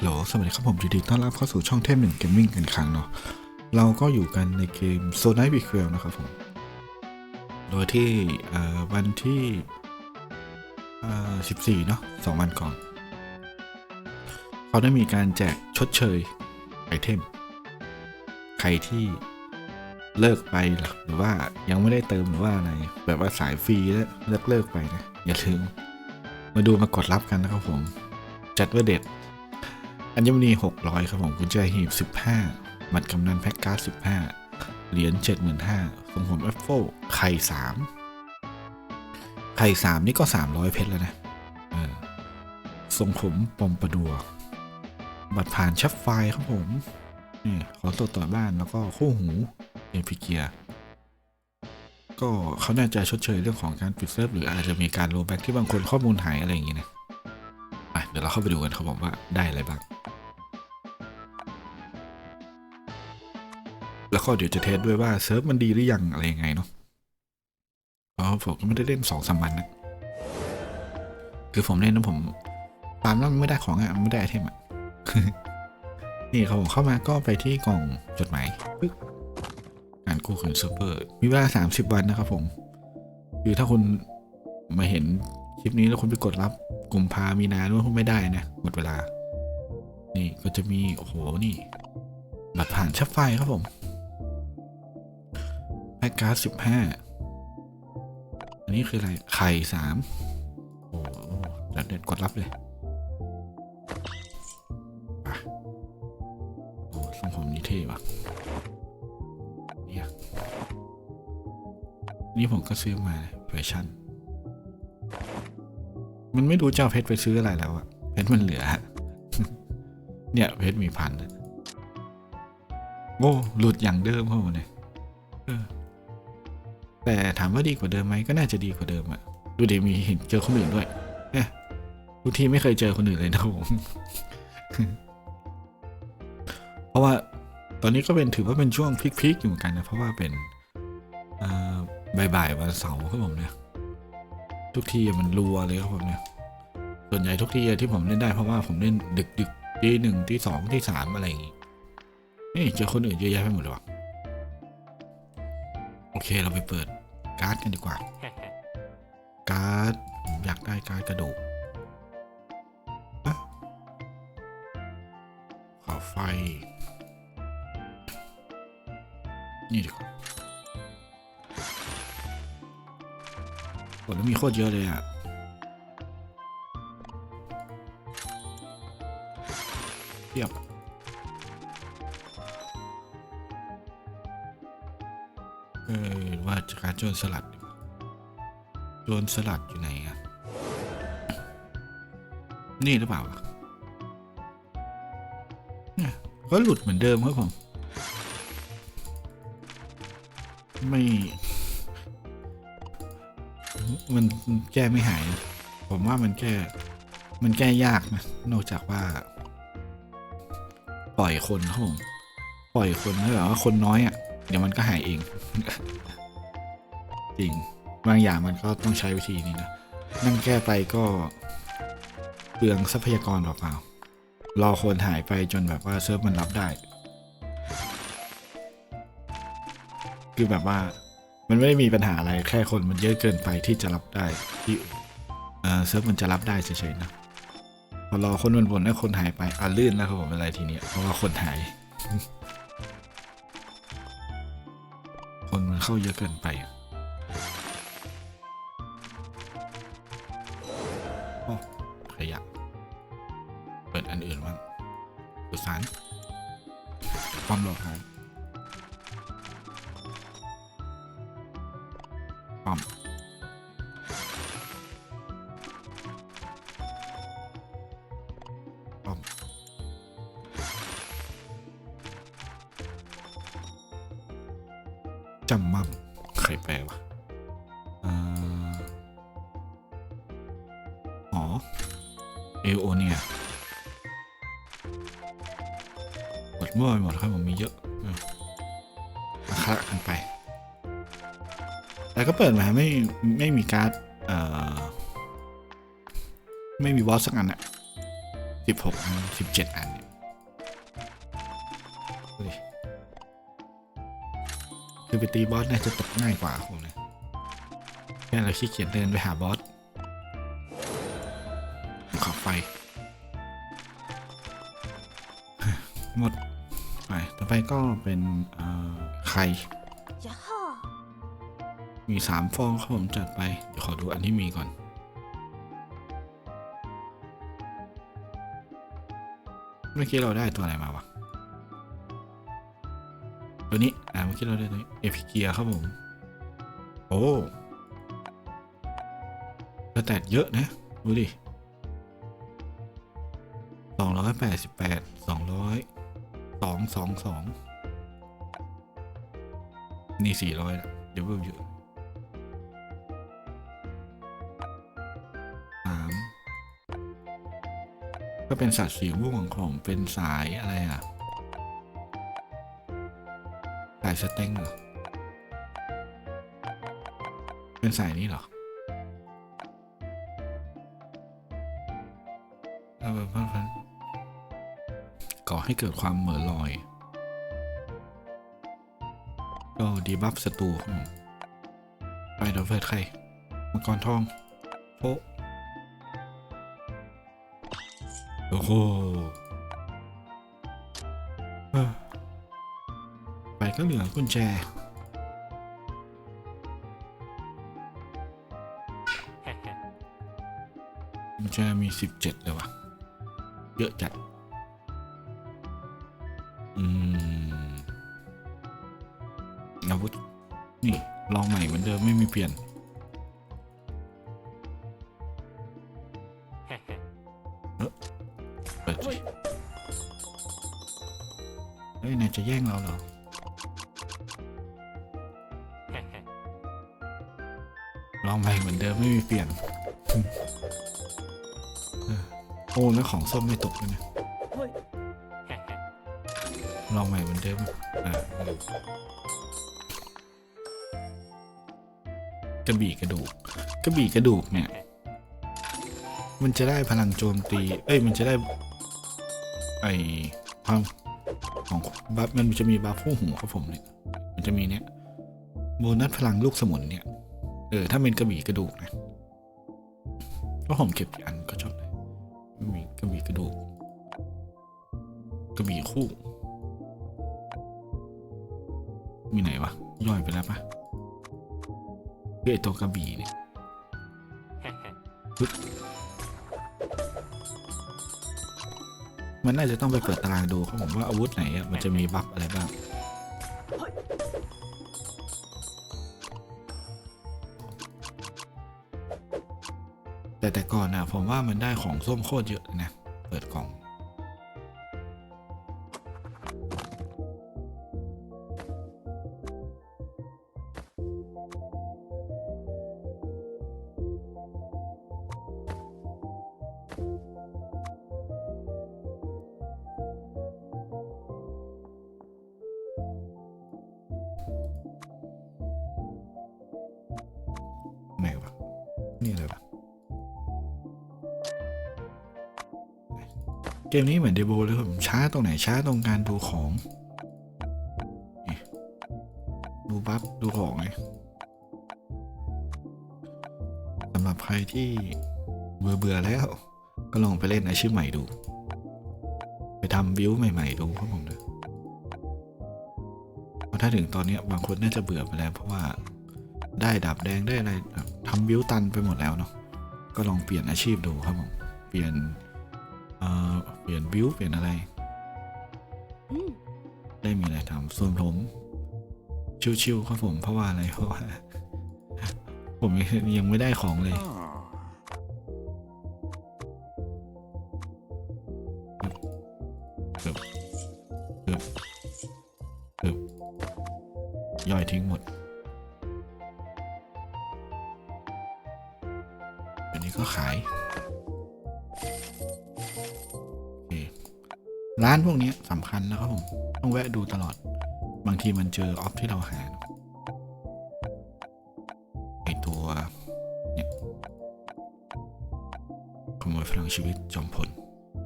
โหลสวัสดีครับผมยินดีต้อนรับเข้าสู่ช่องเทพหนึ่งเกมมิ่งกันครั้งเนาะเราก็อยู่กันในเกมโซน i บีเควลนะครับผม โดยที่วันที่ 14 เนาะสองวันก่อน เขาได้มีการแจกชดเชยไอเทม ใครที่เลิกไปหรือว่ายังไม่ได้เติมหรือว่าอะไรแบบว่าสายฟรีแล้วเลิกเลิกไปนะอย่าลืมมาดูมากดรับกันนะครับผม จัดว่าเด็ด อัญมณี600 ครับผมกุญแจหีบ 15 บัตรกำนันแพ็กการ์ด15 เหรียญ75,000ทรงผมแอปเปิลไข่ 3 ไข่ 3 นี่ก็ 300 เพชรแล้วนะทรงผมปอมประดัว บัตรผ่านชับไฟครับผมนี่ขอตัวต่อบ้านแล้วก็คู่หูเอพิเกีย ก็เขาน่าจะชดเชยเรื่องของการปิดเซิร์ฟหรืออาจจะมีการโรแบ็กที่บางคนข้อมูลหายอะไรอย่างงี้นะะเดี๋ยวเราเข้าไปดูกันครับผมว่าได้อะไรบ้าง ก็เดี๋ยวจะเทสด้วยว่าเซิร์ฟมันดีหรือยังอะไรยังไงเนาะเพราะผมก็ไม่ได้เล่นสองสามวันนะคือผมเล่นนะผมตามแล้วไม่ได้ของอะไม่ได้ไอเทมอะนี่ครับผมเข้ามาก็ไปที่กล่องจดหมายปึ๊กการกู้คืนเซิร์ฟเวอร์มีเวลาสามสิบวันนะครับผมคือถ้าคุณมาเห็นคลิปนี้แล้วคุณไปกดรับกลุ่มพามีนาด้วยคุณไม่ได้นะหมดเวลา นี่ก็จะมี โอ้โห นี่บัตรผ่านชับไฟครับผม แพ็กกาสิบห้าอันนี้คืออะไร ไข่สามโอ้โหเด็ดเด็ดกดรับเลยอะโอ้ทรงผมนี่เท่ว่ะเนี่ยนี่ผมก็ซื้อมาเวอร์ชันมันไม่รู้จะเอาเพชรไปซื้ออะไรแล้วอะเพชรมันเหลือ เนี่ยเพชรมีพันโอ้หลุดอย่างเดิมครับผมเนี่ยเออ แต่ถามว่าดีกว่าเดิมไหมก็น่าจะดีกว่าเดิมอะดูดิมีเห็นเจอคนอื่นด้วยเนี่ยทุกทีไม่เคยเจอคนอื่นเลยนะผมเพราะว่าตอนนี้ก็เป็นถือว่าเป็นช่วงพีคๆอยู่เหมือนกันนะเพราะว่าเป็นอ่าบ่ายๆวันเสาร์ครับผมเนี่ย ทุกทีมันรัวเลยครับผมเนี่ยส่วนใหญ่ทุกทีที่ผมเล่นได้เพราะว่าผมเล่นดึกดึกๆตีหนึ่งตีสองตีสามอะไรอย่างงี้นี่เจอคนอื่นเยอะแยะไปหมดเลยวะโอเคเราไปเปิด การ์ดกันดีกว่า การ์ดผมอยากได้การ์ดกระดูกอะขอไฟ นี่ดีกว่าโหแล้วมีโคตรเยอะเลยอะเทียบเออ ว่าจะการโจรสลัด โจรสลัดอยู่ไหนอะนี่หรือเปล่านี่ก็หลุดเหมือนเดิมครับผม ไม่ มันแก้ไม่หาย ผมว่ามันแก้มันแก้ยากนะ นอกจากว่า ปล่อยคนครับผม ปล่อยคนถ้าแบบว่าคนน้อยอะ่ะ เดี๋ยวมันก็หายเอง จริงบางอย่างมันก็ต้องใช้วิธีนี้นะนั่งแก้ไปก็เปลืองทรัพยากรเปล่าๆรอคนหายไปจนแบบว่าเซิร์ฟมันรับได้ คือแบบว่ามันไม่ได้มีปัญหาอะไรแค่คนมันเยอะเกินไปที่จะรับได้ที่เซิร์ฟมันจะรับได้เฉยๆนะพอรอคนวนๆแล้วคนหายไปอะลื่นแล้วครับผมอะไรทีเนี้ยเพราะว่าคนหาย คนมันเข้าเยอะเกินไปอะ อันอื่นบ้างสุสานความหลอกหายปั๊มป้อมจำมั่มใครแปลวะอ่าอ๋อเอโอเนี่ย มดเมื่อไปหมดครับผมมีเยอะอืมราคากันไป แต่ก็เปิดมาไม่ไม่มีการ์ดเอ่อไม่มีบอสสักอันอะสิบหกอันสิบเจ็ดอันเนี่ยดูดิคือไปตีบอสเนี่ยจะตกง่ายกว่าผมเลยแค่เราขี้เกียจเดินไปหาบอสขอไฟ หมด ไปต่อไปก็เป็นเอ่อไข่呀哈，มีสามฟองครับผมจัดไป เดี๋ยวขอดูอันที่มีก่อน เมื่อกี้เราได้ตัวอะไรมาวะ ตัวนี้ อ่า เมื่อกี้เราได้ตัวนี้เอพิเกียครับผม โอ้สแตทเยอะนะ ดูดิสองร้อยแปดสิบแปดสองร้อยส องสองสองนี่สี่ร้อยละเดี๋ยวเพิ่มเยอะสามก็เป็นสัตว์สีม่วงของเป็นสายอะไรอะ สายสเต็งเหรอ เป็นสายนี้เหรอแล้วแบบว่าก่อ ให้เกิดความเหม่อลอย ก็ดีบัฟศัตรูไปเดี๋ยวเฟิร์สใครมังกรทองโป๊ะโอ้โหไปก็เหลือกุญแจกุญแจมีสิบเจ็ดเลยวะเยอะจัด เดิมไม่มีเปลี่ยนเปิดสิเฮ้ยนายจะแย่งเราเหรอลองใหม่เหมือนเดิมไม่มีเปลี่ยนเออโอ้แล้วของส้มไม่ตกเลยนะลองใหม่เหมือนเดิม อ่า กระบี่กระดูก กระบี่กระดูกเนี่ย มันจะได้พลังโจมตี เอ้ย มันจะได้ ไอ้ความของบัฟมันจะมีบัฟผู้หัวครับผมเนี่ย มันจะมีเนี่ยโบนัสพลังลูกสมุนเนี่ย เออ ถ้าเป็นกระบี่กระดูกนะก็ผมเก็บอันก็ชอบเลยมีกระบี่กระดูก กระบี่คู่ มีไหนวะ ย่อยไปแล้วปะ ไอตัวกระบี่เนี่ยมันน่าจะต้องไปเปิดตารางดูครับผมว่าอาวุธไหนอะมันจะมีบัฟอะไรบ้างแต่แต่ก่อนนะผมว่ามันได้ของส้มโคตรเยอะ เกมนี้เหมือนเดโบเลยผมช้าตรงไหนช้าตรงการดูของดูบัฟดูของไงสำหรับใครที่เบื่อเบื่อแล้ว ก็ลองไปเล่นอาชีพใหม่ดู ไปทำบิวใหม่ๆดูครับผมนะเพราะถ้าถึงตอนนี้บางคนน่าจะเบื่อไปแล้ว เพราะว่าได้ดาบแดงได้อะไรทำบิวตันไปหมดแล้วเนาะก็ลองเปลี่ยนอาชีพดูครับผมเปลี่ยน เปลี่ยนบิวเปลี่ยนอะไร嗯，ได้มีอะไรทำส่วนผมชิวๆครับผมเพราะว่าอะไรเพราะว่าผมยังไม่ได้ของเลยเกือบเกือบเกือบย่อยทิ้งหมด อันนี้ก็ขาย ร้านพวกนี้สำคัญนะครับผมต้องแวะดูตลอด บางทีมันเจอออฟที่เราหาไอตัวเนี่ยขโมยพลังชีวิตจอมพล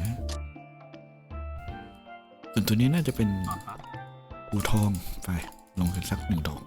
นะตัวนี้น่าจะเป็นปูทองไปลงกันสักหนึ่งดอก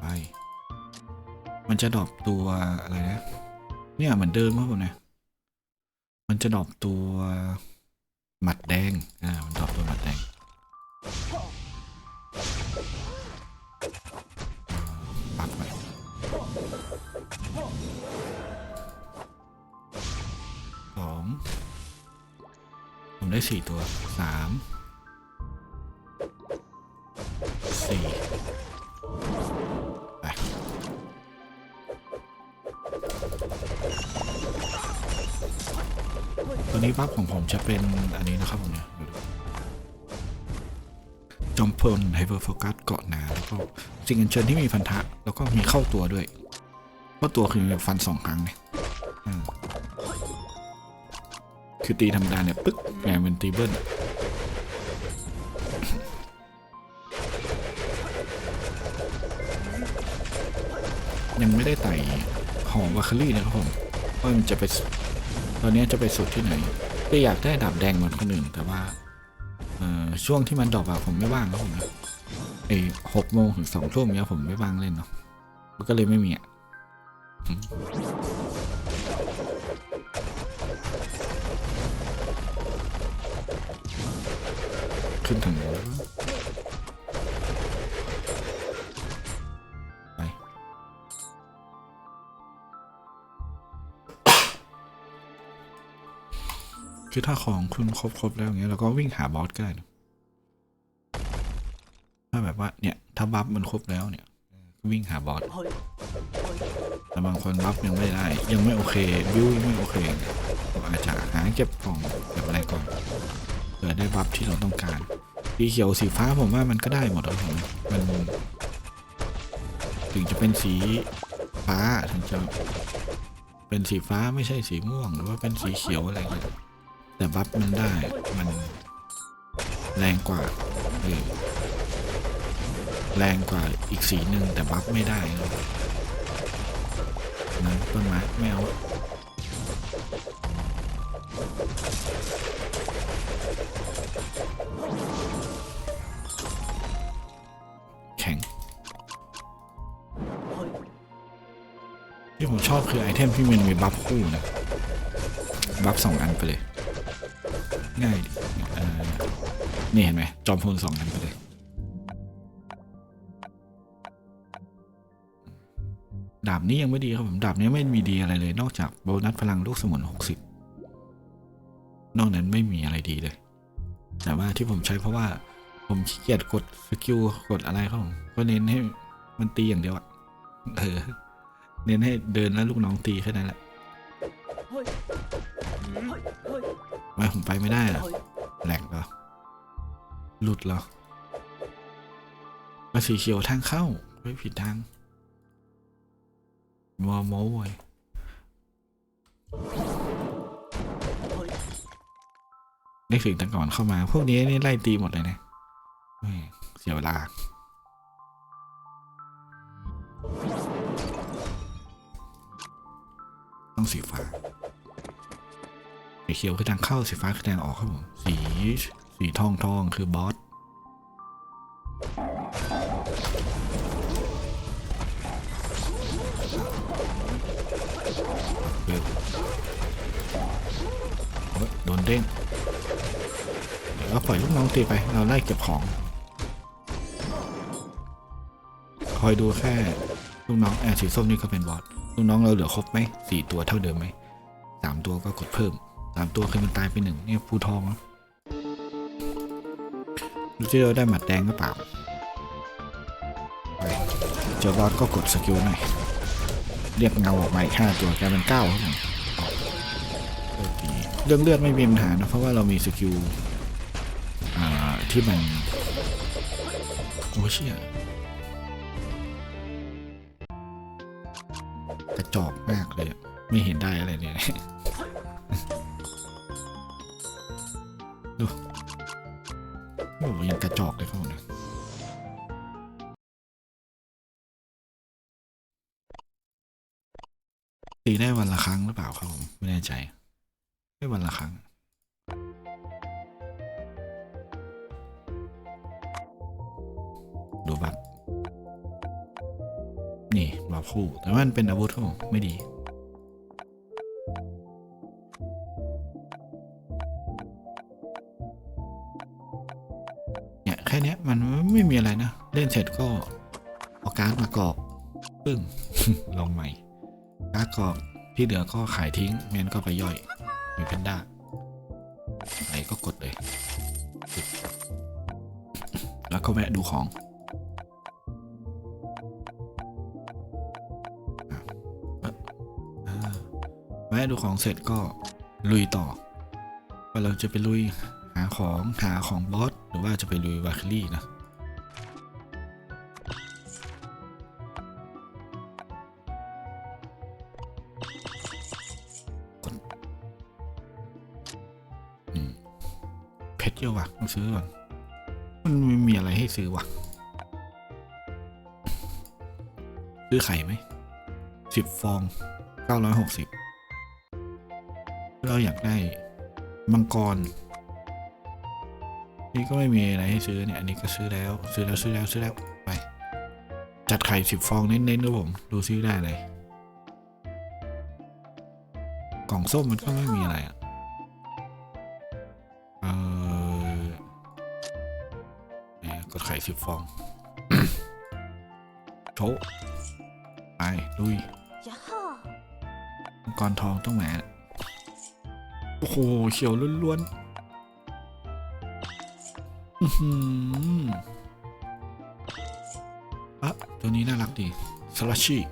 ไป มันจะดอปตัวอะไรนะ เนี่ยเหมือนเดิมครับผมเนี่ย มันจะดรอปตัวหมัดแดง อ่า มันดรอปตัวหมัดแดง ปักไปสอง ผมได้สี่ตัวสาม นี้ปั๊บของผมจะเป็นอันนี้นะครับผมเนี่ยจอมพลไฮเปอร์โฟกัสเกาะหนาแล้วก็สิ่งอัญเชิญที่มีพันธะ แล้วก็มีเข้าตัวด้วยเข้าตัวคือฟันสองครั้งเนี่ยคือตีธรรมดาเนี่ยปึ๊กแหมเป็นตีเบิ้ลยังไม่ได้ไต่หอมวาคารี่นะครับผมว่ามันจะไป ตอนนี้จะไปสุดที่ไหนก็อยากได้ดาบแดงเหมือนคนอื่นแต่ว่าเอ่อช่วงที่มันดอกอะผมไม่ว่างครับผมนะไอ้หกโมงถึงสองทุ่มเนี้ยผมไม่ว่างเล่นเนาะก็เลยไม่มีอะอืมขึ้นถึง คือถ้าของคุณครบครบแล้วอย่างเงี้ยเราก็วิ่งหาบอสก็ได้นะถ้าแบบว่าเนี่ยถ้าบัฟมันครบแล้วเนี่ยวิ่งหาบอสแต่บางคนบัฟยังไม่ได้ ยังไม่โอเคบิวยังไม่โอเคก็อาจจะหาเก็บของเก็บอะไรก่อนเผื่อได้บัฟที่เราต้องการสีเขียวสีฟ้าผมว่ามันก็ได้หมดครับผมมันถึงจะเป็นสีฟ้าถึงจะเป็นสีฟ้าไม่ใช่สีม่วง หรือว่าเป็นสีเขียวอะไรเงี้ย แต่บัฟมันได้มันแรงกว่าเออแรงกว่าอีกสีหนึ่งแต่บัฟไม่ได้นะต้นไม้ไม่เอาแข็ง ที่ผมชอบคือไอเทมที่มันมีบัฟคู่นะ บัฟสองอันไปเลย ง่ายดีนี่เห็นไหมจอมพลสองอันไปเลยดาบนี้ยังไม่ดีครับผมดาบนี้ไม่มีดีอะไรเลย นอกจากโบนัสพลังลูกสมุนหกสิบนอกนั้นไม่มีอะไรดีเลย แต่ว่าที่ผมใช้เพราะว่าผมขี้เกียจกดสกิลกดอะไรครับผมก็เน้นให้มันตีอย่างเดียวอะเออเน้นให้เดินแล้วลูกน้องตีแค่นั้นแหละ ทำไม่ผมไปไม่ได้เหรอแหลกเหรอ หลุดเหรอ มาสีเขียวทางเข้าไม่ผิดทางมัวโม้ไว้ยได้ถึงแต่ก่อนเข้ามา พวกนี้นี่ไล่ตีหมดเลยนะแม่งเสียเวลาต้องสีฟ้าสี เขียวคือทางเข้าสีฟ้าคือทางออกครับผมสีสีทองทองคือบอสเร็วโอ๊ยโดนเด้งเดี๋ยวเราปล่อยลูกน้องตีไป เราไล่เก็บของ คอยดูแค่ลูกน้องแอร์สีส้มนี่ก็เป็นบอสลูกน้องเราเหลือครบไหมสี่ตัวเท่าเดิมไหมสามตัวก็กดเพิ่ม สามตัวคือมันตายไปหนึ่งเนี่ยภูทองนะดูที่เราได้หมัดแดงก็เปล่าเจอบอสก็กดสกิลหน่อย เรียกเงาออกมาอีกห้าตัวกลายเป็นเก้าครับผมเรื่องเลือดไม่มีปัญหานะเพราะว่าเรามีสกิลที่มันโอ้เชี่ยกระจอกมากเลย ไม่เห็นได้อะไรเลย กระจอกเลยเขานะตีได้วันละครั้งหรือเปล่าครับผม ไม่แน่ใจ ไม่วันละครั้งดูแบบนี่บัตรคู่แต่ว่ามันเป็นอาวุธของไม่ดี ค่นี้มันไม่มีอะไรนะ เล่นเสร็จก็เอาการ์ดมากรอกปึ้งลงใหม่การ์ดกรอกที่เหลือก็ขายทิ้งแมนก็ไปย่อยมีเพนด้าไหนก็กดเลย แล้วก็แวะดูของแวะดูของเสร็จก็ลุยต่อว่าเราจะไปลุย หาของหาของบอสหรือว่าจะไปลุยวาคิลี่นะเพชรเยอะว่ะต้องซื้อก่อน มันไม่มีอะไรให้ซื้อว่ะ ซื้อไข่ไหมสิบฟองเก้าร้อยหกสิบเราอยากได้มังกร นี่ก็ไม่มีอะไรให้ซื้อเนี่ย อันนี้ก็ซื้อแล้ว ซื้อแล้วซื้อแล้วซื้อแล้วไป จัดไข่สิบฟองเน้นๆครับผม ดูซื้อได้เลยกล่องส้มมันก็ไม่มีอะไรอะเออเนี่ยกดไข่สิบฟองโชว์ไปลุย，กรทองต้องแหมโอ้โหเขียวล้วนๆ อื้อหืออะตัวนี้น่ารักดีสลัชชี่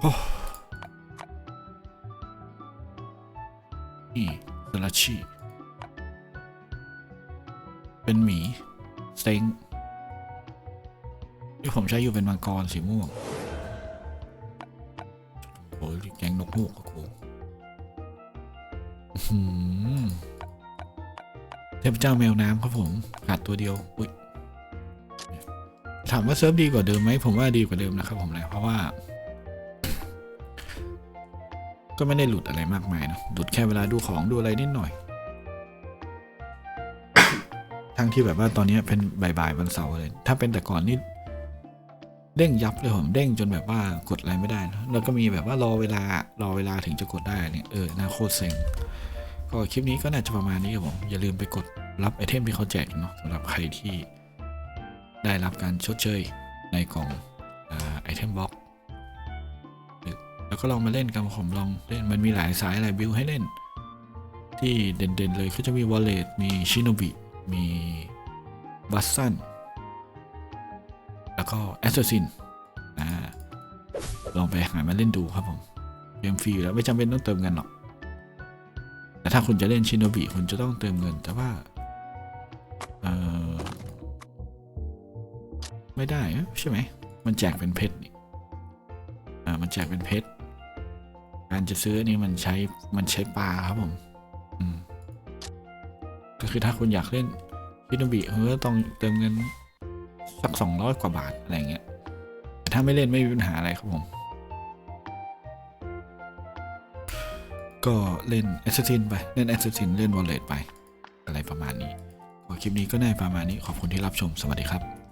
โอ้นี่สลัชชี่เป็นหมีเซ็งที่ผมใช้อยู่เป็นมังกรสีม่วงโอ้ยแกงนกฮูกกับกูอื้อหือเทพเจ้าแมวน้ำครับผมขาดตัวเดียวอุ้ยถามว่าเซิร์ฟดีกว่าเดิมไหมผมว่าดีกว่าเดิมนะครับผมนะเพราะว่า ก็ไม่ได้หลุดอะไรมากมายนะหลุดแค่เวลาดูของดูอะไรนิดหน่อย ทั้งที่แบบว่าตอนนี้เป็นบ่ายๆวันเสาร์เลย ถ้าเป็นแต่ก่อนนี่เด้งยับเลยผมเด้งจนแบบว่ากดอะไรไม่ได้นะแล้วก็มีแบบว่ารอเวลารอเวลาถึงจะกดได้เนี่ยเออน่าโคตรเซ็ง ก็คลิปนี้ก็น่าจะประมาณนี้ครับผม อย่าลืมไปกดรับไอเทมที่เขาแจกเนาะสำหรับใครที่ได้รับการชดเชยในกล่องไอเทมบ็อกแล้วก็ลองมาเล่นกันผมลองเล่นมันมีหลายสายหลายบิลให้เล่น ที่เด่นๆเลยก็จะมีวอลเลตมีชิโนบิมีบัสซันแล้วก็ Assassin อ่าลองไปหามาเล่นดูครับผมเกมฟรีแล้วไม่จำเป็นต้องเติมเงินหรอก ถ้าคุณจะเล่นชินโนบิคุณจะต้องเติมเงิน แต่ว่าเออไม่ได้ใช่ไหม มันแจกเป็นเพชรนี่อ่ามันแจกเป็นเพชร การจะซื้อนี่มันใช้ มันใช้ปลาครับผม อืม ก็คือถ้าคุณอยากเล่นชินโนบิเออต้องเติมเงินสักสองร้อยกว่าบาทอะไรเงี้ยแต่ถ้าไม่เล่นไม่มีปัญหาอะไรครับผม ก็เล่นแอสเซทินไปเล่นแอสเซทินเล่นบอลเลตไป อะไรประมาณนี้คลิปนี้ก็ได้ประมาณนี้ขอบคุณที่รับชมสวัสดีครับ